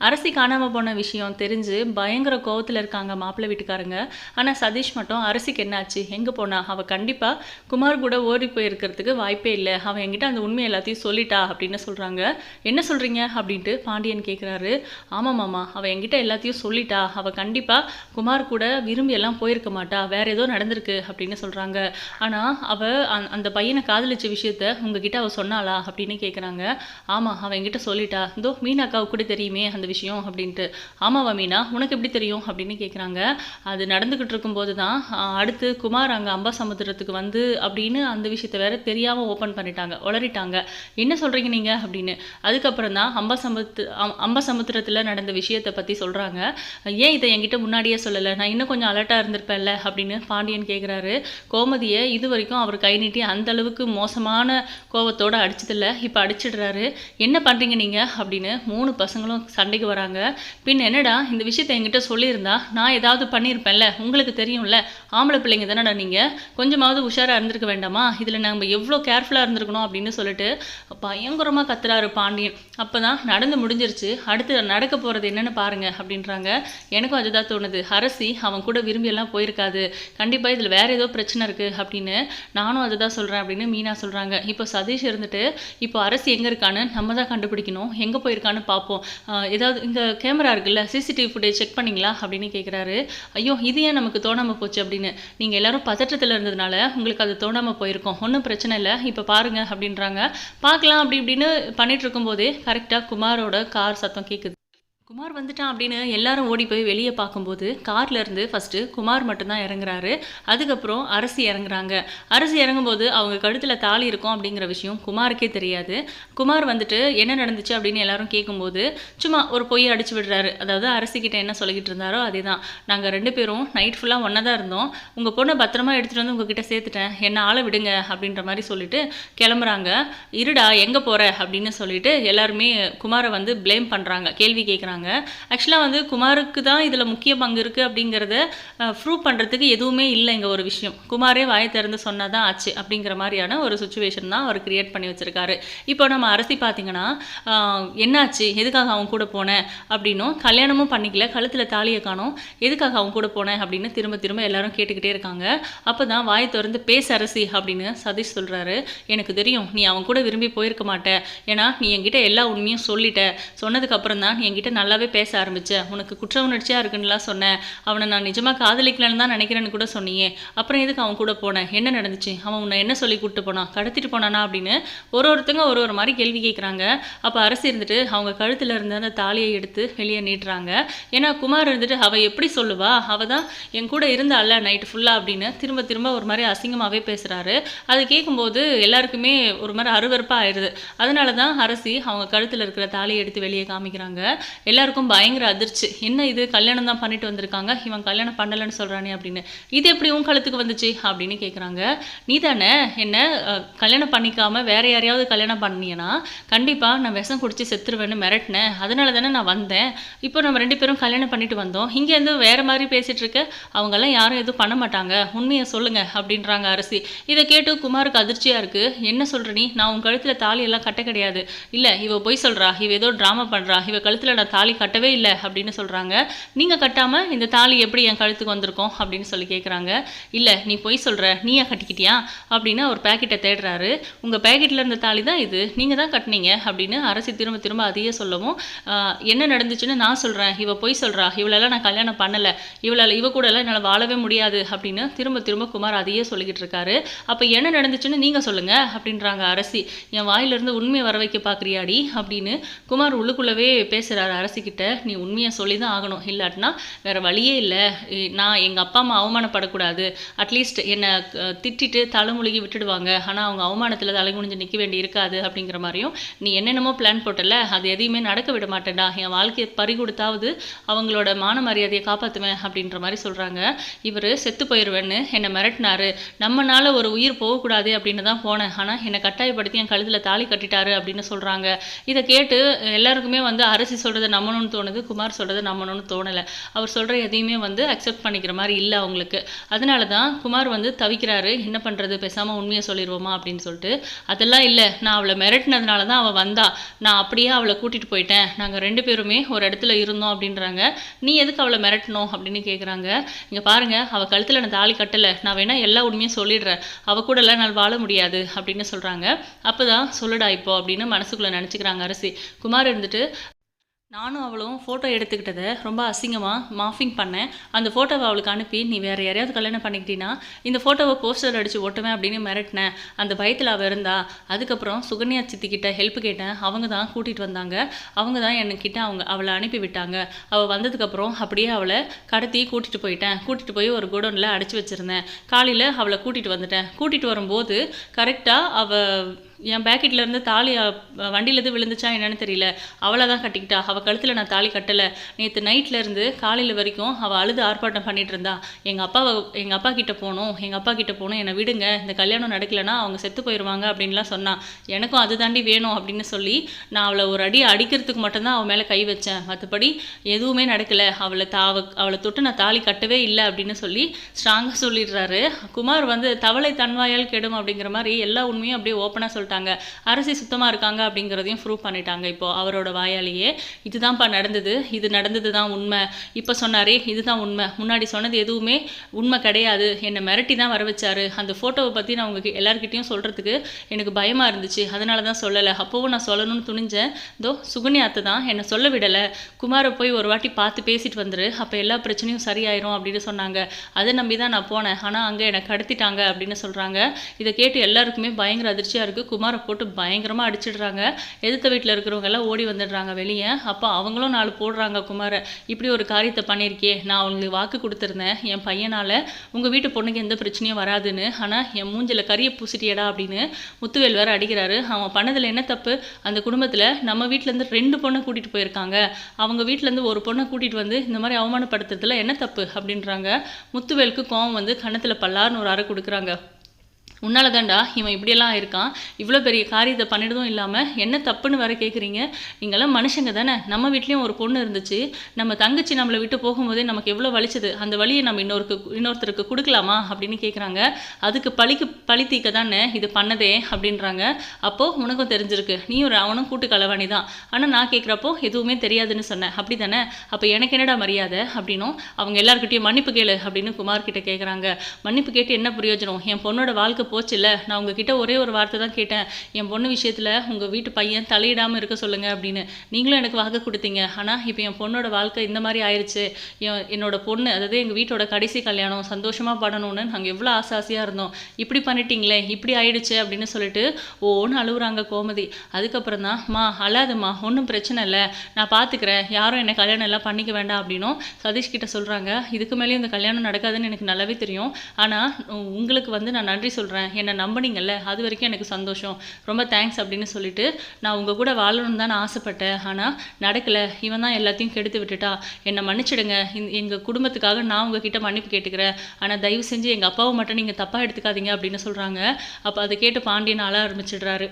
அரசி காணாமல் போன விஷயம் தெரிஞ்சு பயங்கர கோவத்தில் இருக்காங்க மாப்பிள்ளை வீட்டுக்காரங்க. ஆனால் சதீஷ் மட்டும் அரசிக்கு என்னாச்சு? எங்கே போனா? அவள் கண்டிப்பாக குமார் கூட ஓடி போயிருக்கிறதுக்கு வாய்ப்பே இல்லை. அவன் என்கிட்ட அந்த உண்மை எல்லாத்தையும் சொல்லிட்டா அப்படின்னு சொல்கிறாங்க என்ன சொல்கிறீங்க அப்படின்ட்டு பாண்டியன் கேட்குறாரு ஆமாம் மாமா அவள் என்கிட்ட எல்லாத்தையும் சொல்லிட்டா. அவள் கண்டிப்பாக குமார் கூட விரும்பி எல்லாம் போயிருக்க மாட்டா. வேற ஏதோ நடந்திருக்கு அப்படின்னு சொல்கிறாங்க ஆனால் அவள் அந் அந்த பையனை காதலிச்ச விஷயத்த உங்ககிட்ட அவள் சொன்னாளா அப்படின்னு கேட்குறாங்க ஆமாம் அவன் என்கிட்ட சொல்லிட்டா. இதோ மீனாக்காவுக்கு கூட தெரியுமே அந்த விஷயம் அப்படின்ட்டு. ஆமாவா மீனா உனக்கு எப்படி தெரியும் அப்படின்னு கேட்குறாங்க அது நடந்துக்கிட்டு இருக்கும்போது தான் அடுத்து குமார் அங்கே அம்பா சமுத்திரத்துக்கு வந்து அப்படின்னு அந்த விஷயத்த வேற தெரியாமல் ஓப்பன் பண்ணிட்டாங்க உளறிட்டாங்க. என்ன சொல்கிறீங்க நீங்கள் அப்படின்னு. அதுக்கப்புறம் தான் அம்பா சமுத்து அம்பா சமுத்திரத்தில் நடந்த விஷயத்தை பற்றி சொல்கிறாங்க ஏன் இதை என்கிட்ட முன்னாடியே சொல்லலை? நான் இன்னும் கொஞ்சம் அலர்ட்டாக இருந்திருப்பேன்ல அப்படின்னு பாண்டியன் கேட்குறாரு கோமதியை இது வரைக்கும் அவர் கை நீட்டி அந்த அளவுக்கு மோசமான கோவத்தோடு அடிச்சதில்ல இப்போ அடிச்சிடுறாரு. என்ன பண்ணுறீங்க நீங்கள் அப்படின்னு மூணு பசங்களும் சண்டைக்கு வராங்க. பின் என்னடா இந்த விஷயத்தை என்கிட்ட சொல்லியிருந்தா? நான் ஏதாவது பண்ணியிருப்பேன்ல உங்களுக்கு தெரியும்ல. ஆம்பளை பிள்ளைங்க தானடா நீங்கள் கொஞ்சமாவது உஷாராக இருந்திருக்க வேண்டாமா? இதில் நம்ம எவ்வளோ கேர்ஃபுல்லாக இருந்திருக்கணும் அப்படின்னு சொல்லிட்டு பயங்கரமாக கத்துறாரு பாண்டியன் அப்போ தான் நடந்து முடிஞ்சிருச்சு. அடுத்து நடக்க போகிறது என்னென்னு பாருங்க அப்படின்றாங்க. எனக்கும் அதுதான் தோணுது. அரசி அவன் கூட விரும்பி எல்லாம் போயிருக்காது. கண்டிப்பாக இதில் வேற ஏதோ பிரச்சனை இருக்குது அப்படின்னு நானும் அதுதான் சொல்கிறேன் அப்படின்னு மீனா சொல்கிறாங்க இப்போ சதீஷ் இருந்துட்டு இப்போ அரசி எங்கே இருக்கான்னு நம்ம தான் கண்டுபிடிக்கணும். எங்கே போயிருக்கான்னு பார்ப்போம். ஏதாவது ஏதாவது இந்த கேமரா இருக்குல்ல சிசிடிவி ஃபுட்டேஜ் செக் பண்ணீங்களா அப்படின்னு கேட்குறாரு ஐயோ இது ஏன் நமக்கு தோணாமல் போச்சு அப்படின்னு. நீங்கள் எல்லாரும் பதற்றத்தில் இருந்ததுனால உங்களுக்கு அது தோணாமல் போயிருக்கோம். ஒன்றும் பிரச்சனை இல்லை. இப்போ பாருங்க அப்படின்றாங்க. பார்க்கலாம் அப்படி இப்படின்னு பண்ணிட்டு இருக்கும்போதே கரெக்டாக குமாரோட கார் சத்தம் கேட்குது குமார் வந்துட்டான் அப்படின்னு எல்லாரும் ஓடி போய் வெளியே பார்க்கும்போது கார்ல இருந்து ஃபர்ஸ்ட் குமார் மட்டும்தான் இறங்குறாரு. அதுக்கப்புறம் அரசி இறங்குறாங்க. அரசி இறங்கும்போது அவங்க கழுத்தில் தாலி இருக்கும் அப்படிங்கிற விஷயம் குமாருக்கே தெரியாது. குமார் வந்துட்டு என்ன நடந்துச்சு அப்படின்னு எல்லாரும் கேட்கும்போது சும்மா ஒரு பொய் அடிச்சு விடுறாரு. அதாவது அரசிக்கிட்ட என்ன சொல்லிக்கிட்டு இருந்தாரோ அதே தான் நாங்கள் ரெண்டு பேரும் நைட் ஃபுல்லாக ஒன்றா தான் இருந்தோம். உங்கள் பொண்ணை பத்திரமா எடுத்துகிட்டு வந்து உங்ககிட்ட சேர்த்துட்டேன். என்ன ஆளை விடுங்க அப்படின்ற மாதிரி சொல்லிட்டு கிளம்புறாங்க. இருடா எங்கே போகிற அப்படின்னு சொல்லிட்டு எல்லாருமே குமாரை வந்து ப்ளேம் பண்ணுறாங்க கேள்வி கேட்குறாங்க ஆக்சுவலாக வந்து குமாருக்கு தான் இதில் முக்கிய பங்கு இருக்குது அப்படிங்கிறத ப்ரூவ் பண்ணுறதுக்கு எதுவுமே இல்லை இங்கே ஒரு விஷயம். குமாரே வாயை திறந்து சொன்னால் தான் ஆச்சு அப்படிங்கிற மாதிரியான ஒரு சுச்சுவேஷன் தான் அவர் கிரியேட் பண்ணி வச்சுருக்காரு. இப்போ நம்ம அரசி பார்த்தீங்கன்னா என்னாச்சு? எதுக்காக அவன் கூட போனேன் அப்படின்னும் கல்யாணமும் பண்ணிக்கல. கழுத்தில் தாலியை காணும். எதுக்காக அவன் கூட போனேன் அப்படின்னு திரும்ப திரும்ப எல்லாரும் கேட்டுக்கிட்டே இருக்காங்க. அப்போ தான் வாய் திறந்து பேச அரசி அப்படின்னு சதீஷ் சொல்கிறாரு எனக்கு தெரியும் நீ அவன் கூட விரும்பி போயிருக்க மாட்டேன் ஏன்னா நீ என்கிட்ட எல்லா உண்மையும் சொல்லிட்ட. சொன்னதுக்கப்புறம் தான் நீ என்கிட்ட நல்லாவே பேச ஆரம்பித்தேன் உனக்கு குற்ற உணர்ச்சியாக இருக்குன்னுலாம் சொன்னேன். அவனை நான் நிஜமாக காதலிக்கலன்னு தான் நினைக்கிறேன்னு கூட சொன்னியே. அப்புறம் எதுக்கு அவன் கூட போனேன் என்ன நடந்துச்சு? அவன் உன்னை என்ன சொல்லி கூப்பிட்டு போனான் கடத்திட்டு போனானா அப்படின்னு ஒரு ஒருத்தங்க ஒரு ஒரு மாதிரி கேள்வி கேட்குறாங்க அப்போ அரசு இருந்துட்டு அவங்க கழுத்தில் இருந்த அந்த தாலியை எடுத்து வெளியே நீட்டுறாங்க. ஏன்னா குமார் இருந்துட்டு அவள் எப்படி சொல்லுவா? அவள் தான் என் கூட இருந்தால நைட்டு ஃபுல்லாக அப்படின்னு திரும்ப திரும்ப ஒரு மாதிரி அசிங்கமாகவே பேசுகிறாரு அது கேட்கும்போது எல்லாருக்குமே ஒரு மாதிரி அருவருப்பாக ஆயிடுது அதனால தான் அரசி அவங்க கழுத்தில் இருக்கிற தாலியை எடுத்து வெளியே காமிக்கிறாங்க. எல்லாருக்கும் பயங்கர அதிர்ச்சி. என்ன இது? கல்யாணம் தான் பண்ணிட்டு வந்திருக்காங்க. இவன் கல்யாணம் பண்ணலைன்னு சொல்கிறானே அப்படின்னு. இது எப்படி உன் கழுத்துக்கு வந்துச்சு? அப்படின்னு கேட்குறாங்க நீ தானே? என்ன? கல்யாணம் பண்ணிக்காம வேற யாரையாவது கல்யாணம் பண்ணியனா கண்டிப்பாக நான் விஷம் குடிச்சு செத்துருவேன்னு மிரட்டினேன். அதனால தானே நான் வந்தேன். இப்போ நம்ம ரெண்டு பேரும் கல்யாணம் பண்ணிட்டு வந்தோம். இங்கேருந்து வேறு மாதிரி பேசிட்டு இருக்க. அவங்கெல்லாம் யாரும் எதுவும் பண்ண மாட்டாங்க. உண்மையை சொல்லுங்க அப்படின்றாங்க அரசி. இதை கேட்டு குமாருக்கு அதிர்ச்சியாக இருக்குது என்ன சொல்கிற நீ? நான் உன் கழுத்தில் தாலியெல்லாம் கட்ட கிடையாது. இல்லை இவ பொய் சொல்கிறா இவ ஏதோ ட்ராமா பண்ணுறா இவ கழுத்தில் நான் தாலி கட்டவே இல்லை அப்படின்னு சொல்றாங்க. நீங்க கட்டாம இந்த தாலி எப்படி என் கழுத்துக்கு வந்திருக்கோம் அப்படின்னு சொல்லி கேட்குறாங்க இல்ல நீ பொய் சொல்ற நீயா கட்டிக்கிட்டியா? அப்படின்னு ஒரு பேக்கெட்டை தேடுறாரு. உங்க பேக்கெட்டில் இருந்த தாலி தான் இது நீங்க தான் கட்டினீங்க அப்படின்னு அரசு திரும்ப திரும்ப அதையே சொல்லவும் என்ன நடந்துச்சுன்னு நான் சொல்றேன். இவ பொய் சொல்றா. இவளெல்லாம் நான் கல்யாணம் பண்ணல. இவளால் இவ கூட எல்லாம் என்னால் வாழவே முடியாது. அப்படின்னு திரும்ப திரும்ப குமார் அதையே சொல்லிக்கிட்டு இருக்காரு. அப்போ என்ன நடந்துச்சுன்னு நீங்க சொல்லுங்க அப்படின்றாங்க அரசி. என் வாயிலிருந்து உண்மையை வர வைக்க பார்க்குறியாடி அப்படின்னு குமார் உள்ளுக்குள்ளவே பேசுறாரு அரசிக்கிட்ட நீ உண்மையை சொல்லி தான் ஆகணும். இல்லாட்டினா வேற வழியே இல்லை. நான் எங்கள் அப்பா அம்மா அவமானப்படக்கூடாது. அட்லீஸ்ட் என்னை திட்டிட்டு தலைமுழுகி விட்டுடுவாங்க. ஆனால் அவங்க அவமானத்தில் தலைகுனிஞ்சு நிற்க வேண்டி இருக்காது அப்படிங்கிற மாதிரியும் நீ என்னென்னமோ பிளான் போட்டல அது எதையுமே நடக்க விட மாட்டேன்டா. என் வாழ்க்கையை பறி கொடுத்தாவது அவங்களோட மான மரியாதையை காப்பாற்றுவேன் அப்படின்ற மாதிரி சொல்கிறாங்க இவர் செத்து போயிடுவேன்னு என்னை மிரட்டினாரு. நம்மனால ஒரு உயிர் போகக்கூடாது அப்படின்னு தான் போனேன். ஆனால் என்னை கட்டாயப்படுத்தி என் கழுத்தில் தாலி கட்டிட்டாரு அப்படின்னு சொல்கிறாங்க இதை கேட்டு எல்லாருக்குமே வந்து அரசி சொல்கிறத நம்ம நம்பணும்னு தோணுது குமார் சொல்கிறத நம்பணும்னு தோணலை. அவர் சொல்கிற எதையுமே வந்து அக்செப்ட் பண்ணிக்கிற மாதிரி இல்லை அவங்களுக்கு. அதனால தான் குமார் வந்து தவிக்கிறாரு என்ன பண்ணுறது பேசாமல் உண்மையை சொல்லிடுவோமா அப்படின்னு சொல்லிட்டு. அதெல்லாம் இல்லை. நான் அவளை மிரட்டினதுனால தான் அவள் வந்தா. நான் அப்படியே அவளை கூட்டிகிட்டு போயிட்டேன். நாங்கள் ரெண்டு பேருமே ஒரு இடத்துல இருந்தோம் அப்படின்றாங்க. நீ எதுக்கு அவளை மிரட்டணும்? அப்படின்னு கேட்குறாங்க இங்கே பாருங்க. அவள் கழுத்தில் நான் தாலி கட்டலை. நான் வேணால் எல்லா உண்மையும் சொல்லிடுறேன். அவள் கூட எல்லாம் நான் வாழ முடியாது அப்படின்னு சொல்கிறாங்க அப்போ தான் சொல்லுடா இப்போ அப்படின்னு மனசுக்குள்ளே நினச்சிக்கிறாங்க அரசி. குமார் இருந்துட்டு நானும் அவளும் ஃபோட்டோ எடுத்துக்கிட்டதை ரொம்ப அசிங்கமாக மாஃபிங் பண்ணேன். அந்த ஃபோட்டோவை அவளுக்கு அனுப்பி நீ வேறு யாரையாவது கல்யாணம் பண்ணிக்கிட்டீன்னா இந்த ஃபோட்டோவை போஸ்டர் அடித்து ஒட்டுவேன் அப்படின்னு மிரட்டினேன். அந்த பயத்தில் அவள் இருந்தா அதுக்கப்புறம் சுகன்யா சித்திக்கிட்ட ஹெல்ப் கேட்டேன். அவங்க தான் கூட்டிகிட்டு வந்தாங்க. அவங்க தான் என்கிட்ட அவங்க அவளை அனுப்பி விட்டாங்க. அவள் வந்ததுக்கப்புறம் அப்படியே அவளை கடத்தி கூட்டிகிட்டு போயிட்டேன். கூட்டிகிட்டு போய் ஒரு குடோனில் அடைச்சி வச்சுருந்தேன். காலையில் அவளை கூட்டிகிட்டு வந்துட்டேன். கூட்டிகிட்டு வரும்போது கரெக்டாக அவள் என் பேக்கெட்லேருந்து தாலி வண்டியிலேருந்து விழுந்துச்சா என்னன்னு தெரியல. அவளை தான் கட்டிக்கிட்டா. அவள் கழுத்தில் நான் தாலி கட்டலை. நேற்று நைட்லேருந்து காலையில் வரைக்கும் அவள் அழுது ஆர்ப்பாட்டம் பண்ணிட்டு இருந்தா. எங்கள் அப்பாவை எங்கள் அப்பா கிட்டே போகணும் எங்கள் அப்பா கிட்டே போகணும் என்னை விடுங்க. இந்த கல்யாணம் நடக்கலைன்னா அவங்க செத்து போயிடுவாங்க அப்படின்லாம் சொன்னான் எனக்கும் அது தாண்டி வேணும் அப்படின்னு சொல்லி நான் அவளை ஒரு அடி அடிக்கிறதுக்கு மட்டும்தான் அவள் மேலே கை வச்சேன். மற்றபடி எதுவுமே நடக்கலை. அவளை தாவ அவளை தொட்டு நான் தாலி கட்டவே இல்லை அப்படின்னு சொல்லி ஸ்ட்ராங்காக சொல்லிடுறாரு. குமார் வந்து தவளை தன்வாயால் கெடும் அப்படிங்கிற மாதிரி எல்லா உண்மையும் அப்படியே ஓப்பனாக சொல்லிட்டாங்க. அரசி சுத்தமாக இருக்காங்க அப்படிங்கிறதையும் ப்ரூவ் பண்ணிட்டாங்க இப்போ அவரோட வாயாலேயே. இதுதான்ப்பா நடந்தது. இது நடந்தது தான் உண்மை. இப்போ சொன்னாரே இதுதான் உண்மை. முன்னாடி சொன்னது எதுவுமே உண்மை கிடையாது. என்னை மிரட்டி தான் வர வச்சாரு. அந்த ஃபோட்டோவை பற்றி நான் உங்களுக்கு எல்லாருக்கிட்டையும் சொல்கிறதுக்கு எனக்கு பயமாக இருந்துச்சு. அதனால தான் சொல்லலை. அப்போவும் நான் சொல்லணும்னு துணிஞ்சேன். இதோ சுகன்யா அத்தை தான் என்னை சொல்ல விடலை. குமாரை போய் ஒரு வாட்டி பார்த்து பேசிட்டு வந்துரு. அப்போ எல்லா பிரச்சனையும் சரியாயிரும் அப்படின்னு சொன்னாங்க. அதை நம்பி தான் நான் போனேன். ஆனால் அங்கே என்னை கடத்திட்டாங்க அப்படின்னு சொல்கிறாங்க இதை கேட்டு எல்லாருக்குமே பயங்கர அதிர்ச்சியாக இருக்குது குமாரை போட்டு பயங்கரமாக அடிச்சிடுறாங்க. எதிர்த்த வீட்டில் இருக்கிறவங்க எல்லாம் ஓடி வந்துடுறாங்க வெளியே. அப்போ அவங்களும் நாலு போடுறாங்க குமாரை. இப்படி ஒரு காரியத்தை பண்ணியிருக்கே நான் அவங்களுக்கு வாக்கு கொடுத்துருந்தேன். என் பையனால் உங்கள் வீட்டு பொண்ணுக்கு எந்த பிரச்சனையும் வராதுன்னு ஆனால் என் மூஞ்சில் கறியை பூசிட்டியடா அப்படின்னு முத்துவேல் வேறு அடிக்கிறாரு. அவன் பண்ணதில் என்ன தப்பு? அந்த குடும்பத்தில் நம்ம வீட்டிலேருந்து ரெண்டு பொண்ணை கூட்டிகிட்டு போயிருக்காங்க. அவங்க வீட்டிலேருந்து ஒரு பொண்ணை கூட்டிகிட்டு வந்து இந்த மாதிரி அவமானப்படுத்துறதுல என்ன தப்பு அப்படின்றாங்க. முத்துவேலுக்கு கோவம் வந்து கன்னத்தில் பல்லார்னு ஒரு அறை கொடுக்குறாங்க. உன்னால தாண்டா இவன் இப்படியெல்லாம் இருக்கான். இவ்வளோ பெரிய காரியத்தை பண்ணிடுதும் இல்லாமல் என்ன தப்புன்னு வேற கேட்குறீங்க நீங்களாம் மனுஷங்க தானே. நம்ம வீட்லேயும் ஒரு பொண்ணு இருந்துச்சு. நம்ம தங்கச்சி நம்மளை விட்டு போகும்போதே நமக்கு எவ்வளோ வலிச்சது? அந்த வழியை நம்ம இன்னொருக்கு இன்னொருத்தருக்கு கொடுக்கலாமா? அப்படின்னு கேட்குறாங்க அதுக்கு பழிக்கு பழி தீக்க தானே இது பண்ணதே அப்படின்றாங்க. அப்போது உனக்கும் தெரிஞ்சிருக்கு. நீ ஒரு அவனும் கூட்டு கலவாணி தான் ஆனால் நான் கேட்குறப்போ எதுவுமே தெரியாதுன்னு சொன்னேன். அப்படி தானே அப்போ எனக்கு என்னடா மரியாதை? அப்படின்னும். அவங்க எல்லாருக்கிட்டையும் மன்னிப்பு கேளு அப்படின்னு குமார் கிட்ட கேட்குறாங்க மன்னிப்பு கேட்டு என்ன பிரயோஜனம்? என் பொண்ணோட வாழ்க்கை போச்சுல்ல நான் உங்ககிட்ட ஒரே ஒரு வார்த்தை தான் கேட்டேன். என் பொண்ணு விஷயத்தில் உங்கள் வீட்டு பையன் தலையிடாமல் இருக்க சொல்லுங்க அப்படின்னு. நீங்களும் எனக்கு வாக்கு கொடுத்தீங்க. ஆனால் இப்போ என் பொண்ணோட வாழ்க்கை இந்த மாதிரி ஆயிடுச்சு என்னோட பொண்ணு அதாவது எங்கள் வீட்டோட கடைசி கல்யாணம் சந்தோஷமாக பண்ணணும்னு நாங்கள் எவ்வளோ ஆசை ஆசையாக இருந்தோம். இப்படி பண்ணிட்டீங்களே இப்படி ஆயிடுச்சு அப்படின்னு சொல்லிட்டு ஓன்னு அழுகுறாங்க கோமதி. அதுக்கப்புறம் தான் மா அழாதும்மா ஒன்றும் பிரச்சனை இல்லை. நான் பார்த்துக்கிறேன் யாரும் என்னை கல்யாணம் எல்லாம் பண்ணிக்க வேண்டாம் அப்படின்னும் சதீஷ் கிட்ட சொல்கிறாங்க இதுக்கு மேலேயும் இந்த கல்யாணம் நடக்காதுன்னு எனக்கு நல்லாவே தெரியும். ஆனால் உங்களுக்கு வந்து நான் நன்றி சொல்கிறேன் என்னை நம்பினீங்கல்ல? அது வரைக்கும் எனக்கு சந்தோஷம். ரொம்ப தேங்க்ஸ் அப்படின்னு சொல்லிட்டு நான் உங்கள் கூட வாழணும்னு தான் நான் ஆசைப்பட்டேன். ஆனால் நடக்கலை. இவன் தான் எல்லாத்தையும் கெடுத்து விட்டுட்டா. என்னை மன்னிச்சிடுங்க. எங்கள் குடும்பத்துக்காக நான் உங்ககிட்ட மன்னிப்பு கேட்டுக்கிறேன். ஆனால் தயவு செஞ்சு எங்கள் அப்பாவை மட்டும் நீங்கள் தப்பாக எடுத்துக்காதீங்க அப்படின்னு சொல்கிறாங்க அப்போ அதை கேட்டு பாண்டியன் ஆள ஆரம்பிச்சிடுறாரு.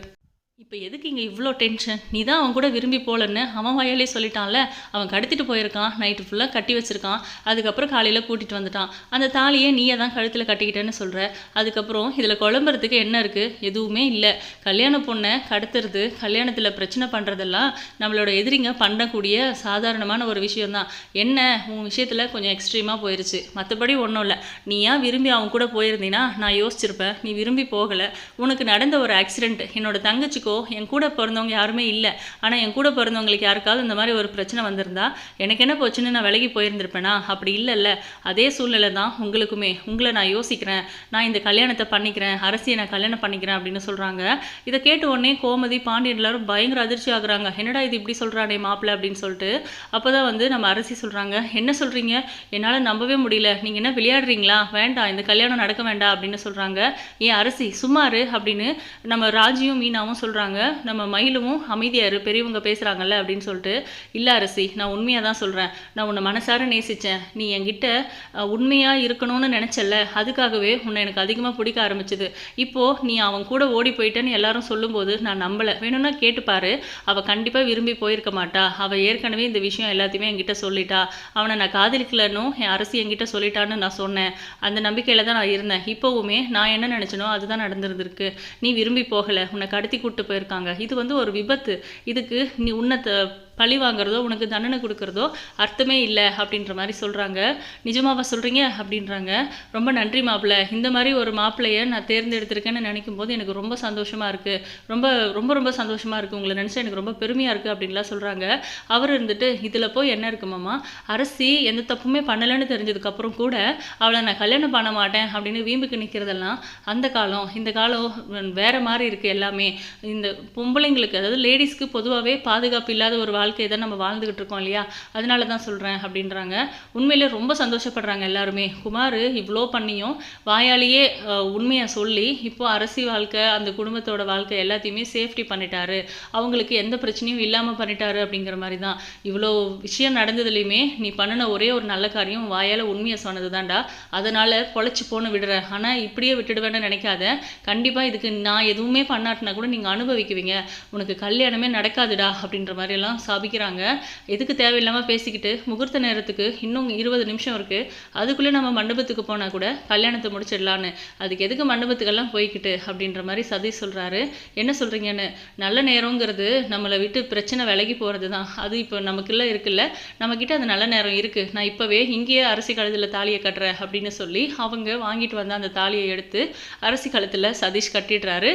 இப்போ எதுக்கு இங்கே இவ்வளோ டென்ஷன் நீ தான் அவன் கூட விரும்பி போகலன்னு அவன் வயலே சொல்லிட்டான்ல. அவன் கடத்திட்டு போயிருக்கான். நைட்டு ஃபுல்லாக கட்டி வச்சுருக்கான். அதுக்கப்புறம் காலையில் கூட்டிகிட்டு வந்துட்டான். அந்த தாலியை நீயே தான் கழுத்தில் கட்டிக்கிட்டேன்னு சொல்கிற அதுக்கப்புறம் இதில் குழம்புறதுக்கு என்ன இருக்குது எதுவுமே இல்லை. கல்யாண பொண்ணை கடத்துறது கல்யாணத்தில் பிரச்சனை பண்ணுறதெல்லாம் நம்மளோட எதிரிங்க பண்ணக்கூடிய சாதாரணமான ஒரு விஷயம்தான். என்ன? உன் விஷயத்தில் கொஞ்சம் எக்ஸ்ட்ரீமாக போயிருச்சு. மற்றபடி ஒன்றும் இல்லை. நீ ஏன் விரும்பி அவன் கூட போயிருந்தீன்னா நான் யோசிச்சிருப்பேன். நீ விரும்பி போகலை. உனக்கு நடந்த ஒரு ஆக்சிடெண்ட் என்னோட வச்சுக்கோ என் கூட பிறந்தவங்க யாருமே இல்லை. ஆனால் என் கூட பிறந்தவங்களுக்கு யாருக்காவது இந்த மாதிரி ஒரு பிரச்சனை வந்திருந்தா எனக்கு என்ன போச்சுன்னு நான் விலகி போயிருந்திருப்பேனா? அப்படி இல்லைல்ல. அதே சூழ்நிலை தான் உங்களுக்குமே. உங்களை நான் யோசிக்கிறேன். நான் இந்த கல்யாணத்தை பண்ணிக்கிறேன். அரசியை நான் கல்யாணம் பண்ணிக்கிறேன் அப்படின்னு சொல்கிறாங்க இதை கேட்ட உடனே கோமதி பாண்டியன் எல்லாரும் பயங்கர அதிர்ச்சி ஆகுறாங்க. என்னடா இது இப்படி சொல்கிறானே மாப்பிள்ளை? அப்படின்னு சொல்லிட்டு அப்போ தான் வந்து நம்ம அரசி சொல்கிறாங்க என்ன சொல்கிறீங்க என்னால் நம்பவே முடியல. நீங்கள் என்ன விளையாடுறீங்களா? வேண்டாம். இந்த கல்யாணம் நடக்க வேண்டாம். அப்படின்னு சொல்கிறாங்க ஏன் அரசி சுமாரு அப்படின்னு நம்ம ராஜியும் மீனாவும் சொல்கிறாங்க சொல்கிறாங்க நம்ம மயிலும் அமைதியாரு பெரியவங்க பேசுகிறாங்கல்ல அப்படின்னு சொல்லிட்டு இல்லை அரசி நான் உண்மையாக தான் சொல்கிறேன் நான் உன்னை மனசார நேசித்தேன் நீ என்கிட்ட உண்மையாக இருக்கணும்னு நினச்சல அதுக்காகவே உன்னை எனக்கு அதிகமாக பிடிக்க ஆரம்பிச்சது. இப்போது நீ அவன் கூட ஓடி போயிட்டேன்னு எல்லாரும் சொல்லும்போது நான் நம்பலை. வேணும்னா கேட்டுப்பாரு அவள் கண்டிப்பாக விரும்பி போயிருக்க மாட்டா. அவள் ஏற்கனவே இந்த விஷயம் எல்லாத்தையுமே என்கிட்ட சொல்லிட்டா. அவனை நான் காதலிக்கலன்னு என் அரசி என்கிட்ட சொல்லிட்டான்னு நான் சொன்னேன். அந்த நம்பிக்கையில் தான் நான் இருந்தேன். இப்போவுமே நான் என்ன நினச்சனோ அதுதான் நடந்திருந்திருக்கு. நீ விரும்பி போகலை. உன்னை கடத்தி கூட்டு போயிருக்காங்க. இது வந்து ஒரு விபத்து. இதுக்கு நீ உன்னத்தை பழி வாங்குறதோ உனக்கு தண்டனை கொடுக்குறதோ அர்த்தமே இல்லை அப்படின்ற மாதிரி சொல்கிறாங்க நிஜமாவா சொல்கிறீங்க அப்படின்றாங்க. ரொம்ப நன்றி மாப்பிள்ளை. இந்த மாதிரி ஒரு மாப்பிள்ளையை நான் தேர்ந்தெடுத்திருக்கேன்னு நினைக்கும் போது எனக்கு ரொம்ப சந்தோஷமாக இருக்குது ரொம்ப ரொம்ப ரொம்ப சந்தோஷமாக இருக்குது உங்களை நினச்சா எனக்கு ரொம்ப பெருமையாக இருக்குது அப்படின்லாம் சொல்கிறாங்க அவர் இருந்துட்டு இதில் போய் என்ன இருக்குமாம்மா அரசி எந்த தப்புமே பண்ணலைன்னு தெரிஞ்சதுக்கப்புறம் கூட அவளை நான் கல்யாணம் பண்ண மாட்டேன் அப்படின்னு வீம்புக்கு நிற்கிறதெல்லாம் அந்த காலம். இந்த காலம் வேறு மாதிரி இருக்குது எல்லாமே. இந்த பொம்பளைங்களுக்கு அதாவது லேடிஸ்க்கு பொதுவாகவே பாதுகாப்பு இல்லாத ஒரு வாழ்க்கையை தான் நம்ம வாழ்ந்துகிட்டு இருக்கோம் இல்லையா? அதனால தான் சொல்கிறேன் அப்படின்றாங்க. உண்மையிலே ரொம்ப சந்தோஷப்படுறாங்க எல்லாருமே. குமார் இவ்வளோ பண்ணியும் வாயாலேயே உண்மையை சொல்லி இப்போ அரசி வாழ்க்கை அந்த குடும்பத்தோட வாழ்க்கை எல்லாத்தையுமே சேஃப்டி பண்ணிட்டாரு. அவங்களுக்கு எந்த பிரச்சனையும் இல்லாமல் பண்ணிட்டாரு அப்படிங்கிற மாதிரி தான். இவ்வளோ விஷயம் நடந்ததுலையுமே நீ பண்ணின ஒரே ஒரு நல்ல காரியம் வாயால் உண்மையை சொன்னது தான்டா. அதனால் பொழைச்சி போன்னு விடுறேன் ஆனால் இப்படியே விட்டுடுவேன்னு நினைக்காத. கண்டிப்பாக இதுக்கு நான் எதுவுமே பண்ணாட்டினா கூட நீங்கள் அனுபவிக்குவீங்க. உனக்கு கல்யாணமே நடக்காதுடா அப்படின்ற மாதிரி எல்லாம் ஸ்தாபிக்கிறாங்க. எதுக்கு தேவையில்லாமல் பேசிக்கிட்டு முகூர்த்த நேரத்துக்கு இன்னும் இருபது நிமிஷம் இருக்குது அதுக்குள்ளே நம்ம மண்டபத்துக்கு போனால் கூட கல்யாணத்தை முடிச்சிடலான்னு. அதுக்கு எதுக்கு மண்டபத்துக்கெல்லாம் போய்க்கிட்டு அப்படின்ற மாதிரி சதீஷ் சொல்கிறாரு என்ன சொல்கிறீங்கன்னு நல்ல நேரங்கிறது நம்மளை விட்டு பிரச்சனை விலகி போகிறது தான் அது இப்போ நமக்குள்ள இருக்குல்ல. நம்மக்கிட்ட அது நல்ல நேரம் இருக்குது நான் இப்போவே இங்கேயே அரசி கழுத்தில் தாலியை கட்டுறேன் அப்படின்னு சொல்லி அவங்க வாங்கிட்டு வந்த அந்த தாலியை எடுத்து அரசி கழுத்தில் சதீஷ் கட்டிடுறாரு.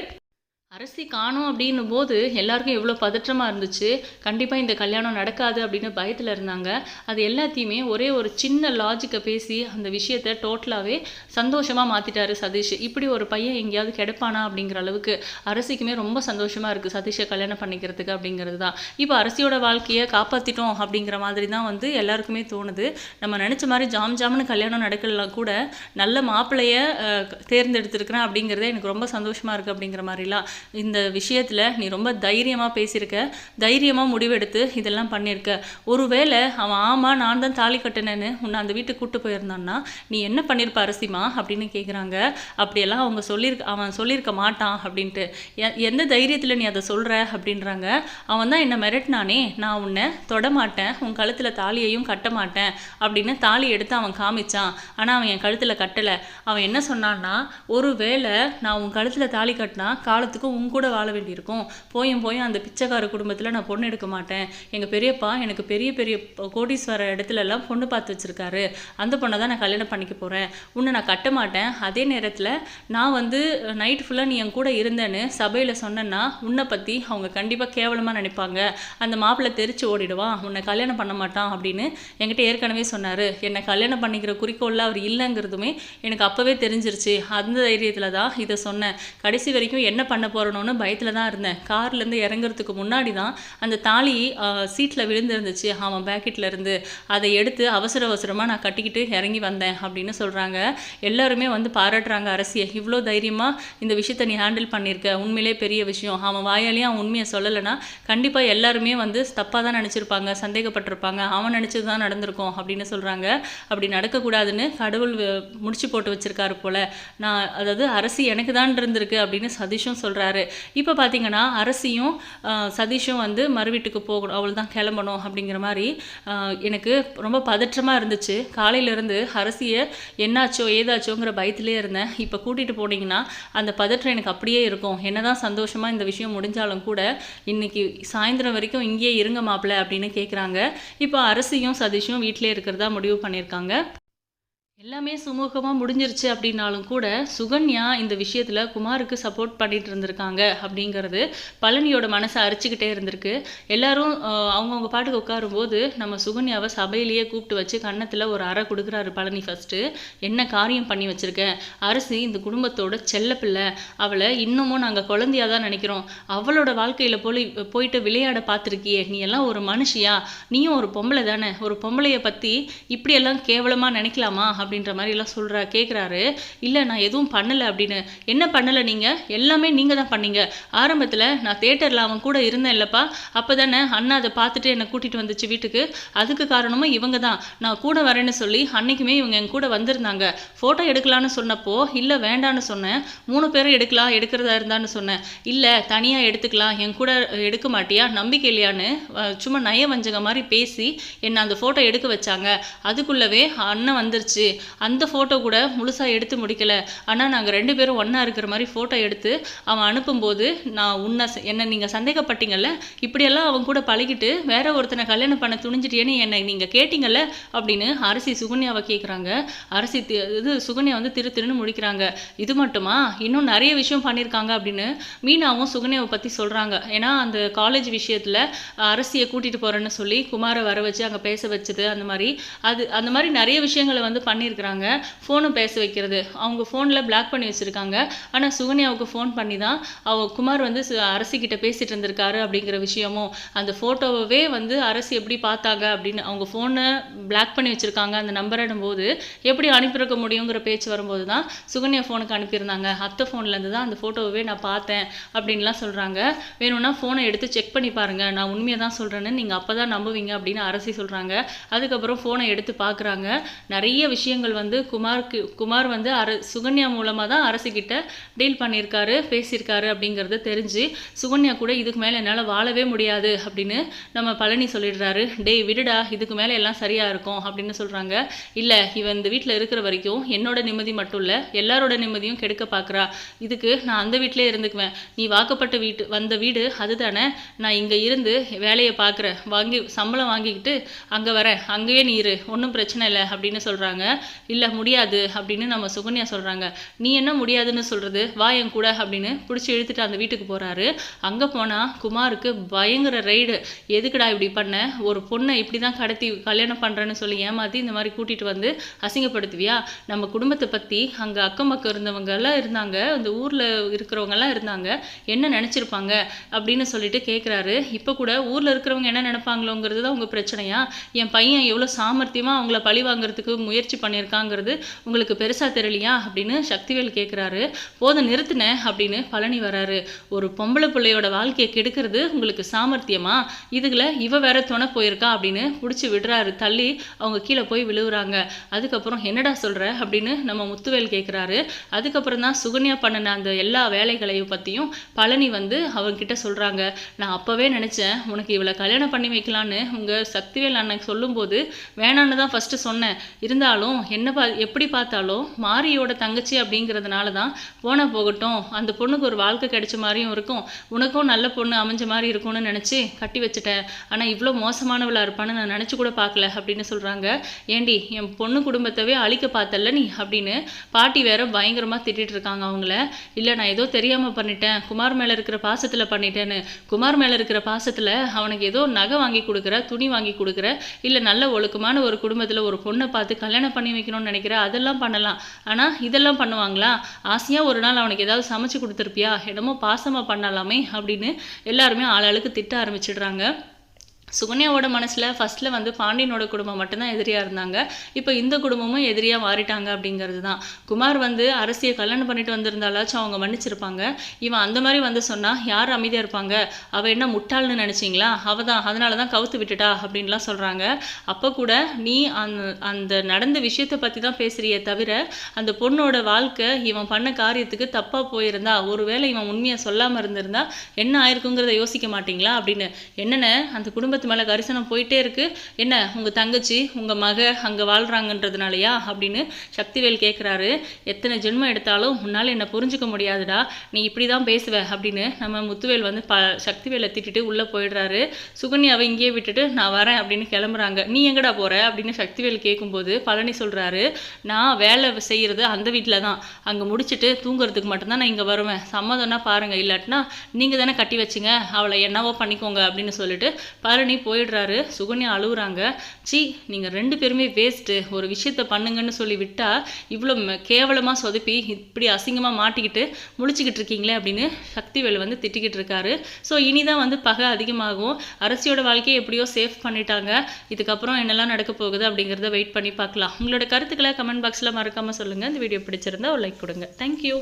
அரசி காணோம் அப்படின்னும் போது எல்லாருக்கும் எவ்வளோ பதற்றமாக இருந்துச்சு. கண்டிப்பாக இந்த கல்யாணம் நடக்காது அப்படின்னு பயத்தில் இருந்தாங்க. அது எல்லாத்தையுமே ஒரே ஒரு சின்ன லாஜிக்கை பேசி அந்த விஷயத்தை டோட்டலாகவே சந்தோஷமாக மாற்றிட்டாரு சதீஷ். இப்படி ஒரு பையன் எங்கேயாவது கிடைப்பானா அப்படிங்கிற அளவுக்கு அரசிக்குமே ரொம்ப சந்தோஷமாக இருக்குது சதீஷை கல்யாணம் பண்ணிக்கிறதுக்கு அப்படிங்கிறது தான். இப்போ அரசியோட வாழ்க்கையை காப்பாற்றிட்டோம் அப்படிங்கிற மாதிரி தான் வந்து எல்லாருக்குமே தோணுது. நம்ம நினச்ச மாதிரி ஜாம் ஜாம்னு கல்யாணம் நடக்கலாம் கூட நல்ல மாப்பிள்ளைய தேர்ந்தெடுத்துருக்குறேன் தேர்ந்தெடுத்திருக்கிறேன் அப்படிங்கிறதே எனக்கு ரொம்ப சந்தோஷமாக இருக்குது அப்படிங்கிற மாதிரிலாம் இந்த விஷயத்தில் நீ ரொம்ப தைரியமாக பேசியிருக்க. தைரியமாக முடிவெடுத்து இதெல்லாம் பண்ணியிருக்க. ஒருவேளை அவன் ஆமாம் நான் தான் தாலி கட்டினேன்னு உன்னை அந்த வீட்டுக்கு கூட்டு போயிருந்தான்னா நீ என்ன பண்ணியிருப்ப அரசிமா? அப்படின்னு கேட்குறாங்க அப்படியெல்லாம் அவங்க சொல்லியிருக்க அவன் சொல்லியிருக்க மாட்டான் அப்படின்ட்டு. எ- எந்த தைரியத்தில் நீ அதை சொல்கிற அப்படின்றாங்க. அவன் தான் என்னை மிரட்டினானே நான் உன்னை தொடமாட்டேன் உன் கழுத்தில் தாலியையும் கட்ட மாட்டேன் அப்படின்னு தாலி எடுத்து அவன் காமிச்சான். ஆனால் அவன் என் கழுத்தில் கட்டலை. அவன் என்ன சொன்னான்னா ஒருவேளை நான் உன் கழுத்தில் தாலி கட்டினா காலத்துக்கு உன் கூட வாழ வேண்டியிருக்கும். போயும் போயும் அந்த பிச்சைக்கார குடும்பத்தில் நான் பொண்ணு எடுக்க மாட்டேன். எங்கள் பெரியப்பா எனக்கு பெரிய பெரிய கோடீஸ்வர இடத்துலலாம் பொண்ணு பார்த்து வச்சுருக்காரு. அந்த பொண்ணை தான் நான் கல்யாணம் பண்ணிக்க போகிறேன் உன்னை நான் கட்ட மாட்டேன். அதே நேரத்தில் நான் வந்து நைட் ஃபுல்லாக நீ என் கூட இருந்தேன்னு சபையில் சொன்னேன்னா உன்னை பற்றி அவங்க கண்டிப்பாக கேவலமாக நினைப்பாங்க. அந்த மாப்பிள்ளை தெரிச்சு ஓடிடுவான் உன்னை கல்யாணம் பண்ண மாட்டான் அப்படின்னு என்கிட்ட ஏற்கனவே சொன்னார். என்னை கல்யாணம் பண்ணிக்கிற குறிக்கோளில் அவர் இல்லைங்கிறதுமே எனக்கு அப்போவே தெரிஞ்சிருச்சு. அந்த தைரியத்தில் தான் இதை சொன்னேன். கடைசி வரைக்கும் என்ன பண்ண போகிறணும்னு பயத்தில் தான் இருந்தேன். கார்லேருந்து இறங்குறதுக்கு முன்னாடி தான் அந்த தாலி சீட்டில் விழுந்திருந்துச்சு. அவன் பேக்கெட்டில் இருந்து. அதை எடுத்து அவசர அவசரமாக நான் கட்டிக்கிட்டு இறங்கி வந்தேன் அப்படின்னு சொல்கிறாங்க எல்லாருமே வந்து பாராட்டுறாங்க அரசியை. இவ்வளோ தைரியமாக இந்த விஷயத்தை நீ ஹேண்டில் பண்ணியிருக்க. உண்மையிலே பெரிய விஷயம். அவன் வாயாலேயே அவன் உண்மையை சொல்லலைன்னா கண்டிப்பாக எல்லாருமே வந்து தப்பாக தான் நினச்சிருப்பாங்க சந்தேகப்பட்டிருப்பாங்க. அவன் நினச்சது தான் நடந்திருக்கும் அப்படின்னு சொல்கிறாங்க அப்படி நடக்கக்கூடாதுன்னு கடவுள் முடிச்சு போட்டு வச்சுருக்காரு போல். நான் அதாவது அரசி எனக்கு தான் இருந்திருக்கு அப்படின்னு சதீஷும் சொல்கிறாரு இப்போ பார்த்தீங்கன்னா அரசியும் சதீஷும் வந்து மறுவீட்டுக்கு போகணும் அவள் தான் கிளம்பணும் அப்படிங்கிற மாதிரி எனக்கு ரொம்ப பதற்றமாக இருந்துச்சு. காலையிலேருந்து அரசியை என்னாச்சோ ஏதாச்சோங்கிற பயத்திலே இருந்தேன். இப்போ கூட்டிகிட்டு போனீங்கன்னா அந்த பதற்றம் எனக்கு அப்படியே இருக்கும். என்ன தான் சந்தோஷமாக இந்த விஷயம் முடிஞ்சாலும் கூட இன்னைக்கு சாயந்தரம் வரைக்கும் இங்கேயே இருங்க மாப்பிள்ளை அப்படின்னு கேட்குறாங்க இப்போ அரசியும் சதீஷும் வீட்டிலே இருக்கிறதா முடிவு பண்ணியிருக்காங்க. எல்லாமே சுமூகமாக முடிஞ்சிருச்சு அப்படின்னாலும் கூட சுகன்யா இந்த விஷயத்தில் குமாருக்கு சப்போர்ட் பண்ணிட்டு இருந்திருக்காங்க அப்படிங்கிறது பழனியோட மனசை அரிச்சுக்கிட்டே இருந்திருக்கு. எல்லாரும் அவங்கவுங்க பாட்டுக்கு உட்காரும்போது நம்ம சுகன்யாவை சபையிலேயே கூப்பிட்டு வச்சு கன்னத்தில் ஒரு அறை கொடுக்குறாரு பழனி ஃபஸ்ட்டு என்ன காரியம் பண்ணி வச்சுருக்கேன் அரசி இந்த குடும்பத்தோட செல்லப்பிள்ளை அவளை இன்னமும் நாங்கள் குழந்தையாக தான் நினைக்கிறோம். அவளோட வாழ்க்கையில் போய் போயிட்டு விளையாட பார்த்துருக்கியே. நீ எல்லாம் ஒரு மனுஷியா? நீயும் ஒரு பொம்பளை தானே? ஒரு பொம்பளையை பற்றி இப்படியெல்லாம் கேவலமாக நினைக்கலாமா? அப்படின்ற மாதிரி எல்லாம் சொல்கிற கேட்குறாரு இல்லை நான் எதுவும் பண்ணலை அப்படின்னு. என்ன பண்ணலை நீங்கள் எல்லாமே நீங்கள் தான் பண்ணீங்க. ஆரம்பத்தில் நான் தேட்டரில் அவன் கூட இருந்தேன் இல்லைப்பா. அப்போ தானே அண்ணா அதை பார்த்துட்டு என்னை கூட்டிகிட்டு வந்துச்சு வீட்டுக்கு. அதுக்கு காரணமும் இவங்க தான். நான் கூட வரேன்னு சொல்லி அன்னைக்குமே இவங்க என் கூட வந்திருந்தாங்க. ஃபோட்டோ எடுக்கலான்னு சொன்னப்போ இல்லை வேண்டான்னு சொன்னேன். மூணு பேரும் எடுக்கலாம் எடுக்கிறதா இருந்தான்னு சொன்னேன். இல்லை தனியாக எடுத்துக்கலாம். என் கூட எடுக்க மாட்டியா? நம்பிக்கை இல்லையான்னு சும்மா சும்மா நயவஞ்சக மாதிரி பேசி என்னை அந்த ஃபோட்டோ எடுக்க வச்சாங்க. அதுக்குள்ளவே அண்ணன் வந்துருச்சு. அந்த ஃபோட்டோ கூட முழுசாக எடுத்து முடிக்கல. ஆனால் நாங்கள் ரெண்டு பேரும் ஒன்றா இருக்கிற மாதிரி ஃபோட்டோ எடுத்து அவன் அனுப்பும்போது நான் உன்னை என்னை நீங்கள் சந்தேகப்பட்டீங்கல்ல இப்படியெல்லாம் அவன் கூட பழகிட்டு வேற ஒருத்தனை கல்யாணம் பண்ண துணிஞ்சிட்டேன்னு என்னை நீங்கள் கேட்டிங்கல்ல அப்படின்னு அரசி சுகன்யாவை கேட்குறாங்க அரசி இது சுகன்யா வந்து திரு திருன்னு முடிக்கிறாங்க. இது மட்டுமா? இன்னும் நிறைய விஷயம் பண்ணியிருக்காங்க அப்படின்னு மீனாவும் சுகன்யாவை பற்றி சொல்கிறாங்க ஏன்னா அந்த காலேஜ் விஷயத்தில் அரசியை கூட்டிகிட்டு போகிறேன்னு சொல்லி குமாரை வர வச்சு அங்கே பேச வச்சது அந்த மாதிரி. அது அந்த மாதிரி நிறைய விஷயங்களை வந்து பண்ணியிருக்கிறாங்க. ஃபோனும் பேச வைக்கிறது. அவங்க ஃபோனில் பிளாக் பண்ணி வச்சுருக்காங்க. ஆனால் சுகன்யாவுக்கு ஃபோன் பண்ணி தான் அவ குமார் வந்து அரசிக்கிட்ட பேசிகிட்டு இருந்திருக்காரு அப்படிங்கிற விஷயமும் அந்த ஃபோட்டோவே வந்து அரசு எப்படி பார்த்தாங்க அப்படின்னு அவங்க ஃபோனை பிளாக் பண்ணி வச்சுருக்காங்க. அந்த நம்பரிடும் போது எப்படி அனுப்பியிருக்க முடியுங்கிற பேச்சு வரும்போது தான் சுகன்யா ஃபோனுக்கு அனுப்பியிருந்தாங்க. அத்தை ஃபோன்லேருந்து தான் அந்த ஃபோட்டோவே நான் பார்த்தேன் அப்படின்லாம் சொல்கிறாங்க வேணும்னா ஃபோனை எடுத்து செக் பண்ணி பாருங்கள் நான் உண்மையை தான் சொல்கிறேன்னு நீங்கள் அப்போ தான் நம்புவீங்க அப்படின்னு அரசி சொல்கிறாங்க அதுக்கப்புறம் ஃபோனை எடுத்து பார்க்குறாங்க. நிறைய விஷயங்கள் வந்து குமாருக்கு குமார் வந்து அர சுகன்யா மூலமாக தான் அரசுக்கிட்ட டீல் பண்ணியிருக்காரு பேசியிருக்காரு அப்படிங்கிறத தெரிஞ்சு சுகன்யா கூட இதுக்கு மேலே என்னால் வாழவே முடியாது அப்படின்னு நம்ம பழனி சொல்லிடுறாரு. டேய் விடுடா இதுக்கு மேலே எல்லாம் சரியாக இருக்கும் அப்படின்னு சொல்கிறாங்க இல்லை இவன் இந்த வீட்டில் இருக்கிற வரைக்கும் என்னோட நிம்மதி மட்டும் இல்லை எல்லாரோட நிம்மதியும் கெடுக்க பார்க்குறா இதுக்கு நான் அந்த வீட்டிலே இருந்துக்குவேன். நீ வாக்கப்பட்ட வீட்டு வந்த வீடு அதுதானே. நான் இங்கே இருந்து வேலையை பார்க்குறேன் வாங்கி சம்பளம் வாங்கிக்கிட்டு அங்கே வரேன். அங்கேயே நீ இரு ஒன்றும் பிரச்சனை இல்லை அப்படின்னு சொல்கிறாங்க இல்லை முடியாது அப்படின்னு நம்ம சுகன்யா சொல்கிறாங்க நீ என்ன முடியாதுன்னு சொல்கிறது வா என் கூட அப்படின்னு பிடிச்சி இழுத்துட்டு அந்த வீட்டுக்கு போகிறாரு அங்கே போனால் குமாருக்கு பயங்கர ரைடு எதுக்குடா இப்படி பண்ண? ஒரு பொண்ணை இப்படி தான் கடத்தி கல்யாணம் பண்ணுறேன்னு சொல்லி ஏமாற்றி இந்த மாதிரி கூட்டிகிட்டு வந்து அசிங்கப்படுத்துவியா? நம்ம குடும்பத்தை பற்றி அங்கே அக்கம் பக்கம் இருந்தவங்க எல்லாம் இருந்தாங்க. அந்த ஊரில் இருக்கிறவங்க எல்லாம் இருந்தாங்க. என்ன நினச்சிருப்பாங்க? அப்படின்னு சொல்லிட்டு கேட்குறாரு இப்போ கூட ஊரில் இருக்கிறவங்க என்ன நினைப்பாங்களோங்கிறது தான் உங்கள் பிரச்சனையா? என் பையன் எவ்வளோ சாமர்த்தியமாக அவங்கள பழி வாங்குறதுக்கு முயற்சி பண்ணியிருக்காங்கிறது உங்களுக்கு பெருசாக தெரியலையா அப்படின்னு சக்திவேல் கேட்குறாரு போதை நிறுத்தினேன் அப்படின்னு பழனி வராரு. ஒரு பொம்பளை பிள்ளையோட வாழ்க்கையை கெடுக்கிறது உங்களுக்கு சாமர்த்தியமா? இதுல இவ வேற துணை போயிருக்கா அப்படின்னு பிடிச்சி விடுறாரு. தள்ளி அவங்க கீழே போய் விழுகுறாங்க அதுக்கப்புறம் என்னடா சொல்ற அப்படின்னு நம்ம முத்துவேல் கேட்குறாரு அதுக்கப்புறம் தான் சுகன்யா பண்ணின அந்த எல்லா வேலைகளையும் பற்றியும் பழனி வந்து அவன்கிட்ட சொல்கிறாங்க நான் அப்போவே நினச்சேன் உனக்கு இவளை கல்யாணம் பண்ணி வைக்கலான்னு. உங்கள் சக்திவேல் அண்ணன் சொல்லும்போது வேணான்னு தான் ஃபஸ்ட்டு சொன்னேன். இருந்தாலும் என்ன பா எப்படி பார்த்தாலும் மாரியோட தங்கச்சி அப்படிங்கிறதுனால தான் போன போகட்டும். அந்த பொண்ணுக்கு ஒரு வாழ்க்கை கிடைச்ச மாதிரியும் இருக்கும். உனக்கும் நல்ல பொண்ணு அமைஞ்ச மாதிரி இருக்கும்னு நினச்சி கட்டி வச்சுட்டேன் ஆனால் இவ்வளோ மோசமானவளா இருப்பான்னு நான் நினச்சி கூட பார்க்கல அப்படின்னு சொல்கிறாங்க ஏண்டி என் பொண்ணு குடும்பத்தவே அழிக்க பார்த்தல்ல நீ? அப்படின்னு பாட்டி வேற பயங்கரமாக திட்டிட்டு இருக்காங்க அவங்கள. இல்லை நான் ஏதோ தெரியாமல் பண்ணிட்டேன். குமார் மேலே இருக்கிற பாசத்தில் பண்ணிட்டேன்னு. குமார் மேலே இருக்கிற பாசத்தில் அவனுக்கு ஏதோ நகை வாங்கி கொடுக்குற துணி வாங்கி கொடுக்குற இல்லை நல்ல ஒழுக்கமான ஒரு குடும்பத்தில் ஒரு பொண்ணை பார்த்து கல்யாணம் பண்ணி வைக்கணும்னு நினைக்கிற அதெல்லாம் பண்ணலாம். ஆனால் இதெல்லாம் பண்ணுவாங்களா? ஆசையாக ஒரு நாள் அவனுக்கு ஏதாவது சமைச்சு கொடுத்துருப்பியா? என்னமோ பாசமாக பண்ணலாமே அப்படின்னு எல்லாருமே ஆளாளுக்கு திட்ட ஆரம்பிச்சிடுறாங்க. சுகன்யாவோட மனசில் ஃபஸ்ட்டில் வந்து பாண்டியனோட குடும்பம் மட்டும்தான் எதிரியாக இருந்தாங்க. இப்போ இந்த குடும்பமும் எதிரியாக மாறிட்டாங்க அப்படிங்கிறது தான். குமார் வந்து அரசியை கல்யாணம் பண்ணிட்டு வந்திருந்தாலாச்சும் அவங்க மன்னிச்சிருப்பாங்க. இவன் அந்த மாதிரி வந்து சொன்னால் யார் அமைதியாக இருப்பாங்க? அவள் என்ன முட்டாள்னு நினச்சிங்களா? அவள் தான் அதனால தான் கவுத்து விட்டுட்டா? அப்படின்லாம் சொல்கிறாங்க அப்போ கூட நீ அந்த அந்த நடந்த விஷயத்தை பற்றி தான் பேசுகிறியே தவிர அந்த பொண்ணோட வாழ்க்கை இவன் பண்ண காரியத்துக்கு தப்பாக போயிருந்தா ஒருவேளை இவன் உண்மையை சொல்லாமல் இருந்திருந்தா என்ன ஆயிருக்குங்கிறத யோசிக்க மாட்டீங்களா? அப்படின்னு என்னென்ன அந்த குடும்பத்து மேலே கரிசனம் போயிட்டே இருக்கு. என்ன உங்கள் தங்கச்சி உங்கள் மக அங்கே வாழ்கிறாங்கன்றதுனாலயா அப்படின்னு சக்திவேல் கேட்குறாரு எத்தனை ஜென்மம் எடுத்தாலும் உன்னால் என்னை புரிஞ்சுக்க முடியாதுடா. நீ இப்படி தான் பேசுவ அப்படின்னு நம்ம முத்துவேல் வந்து ப சக்திவேலை திட்டிட்டு உள்ளே போயிடுறாரு. சுகன்யாவை இங்கேயே விட்டுட்டு நான் வரேன் அப்படின்னு கிளம்புறாங்க. நீ எங்கடா போகிற அப்படின்னு சக்திவேல் கேட்கும்போது பழனி சொல்கிறாரு நான் வேலை செய்கிறது அந்த வீட்டில் தான் அங்கே முடிச்சுட்டு தூங்குறதுக்கு மட்டும்தான் நான் இங்கே வருவேன். சம்மதம்னா பாருங்க. இல்லாட்டினா நீங்கள் தானே கட்டி வச்சிங்க. அவளை என்னவோ பண்ணிக்கோங்க அப்படின்னு சொல்லிட்டு பழனி பண்ணி போயிடுறாரு. சுகன்யா அழுகுறாங்க சி நீங்கள் ரெண்டு பேருமே வேஸ்ட்டு ஒரு விஷயத்த பண்ணுங்கன்னு சொல்லி விட்டா இவ்வளோ கேவலமாக சொதப்பி இப்படி அசிங்கமாக மாட்டிக்கிட்டு முழிச்சிக்கிட்டு இருக்கீங்களே அப்படின்னு சக்திவேல் வந்து திட்டிக்கிட்டு இருக்காரு. ஸோ இனிதான் வந்து பகை அதிகமாகும். அரசியோட வாழ்க்கையை எப்படியோ சேஃப் பண்ணிட்டாங்க. இதுக்கப்புறம் என்னெல்லாம் நடக்க போகுது அப்படிங்கிறத வெயிட் பண்ணி பார்க்கலாம். உங்களோட கருத்துக்களை கமெண்ட் பாக்ஸில் மறக்காமல் சொல்லுங்கள் இந்த வீடியோ பிடிச்சிருந்தா ஒரு லைக் கொடுங்க. தேங்க்யூ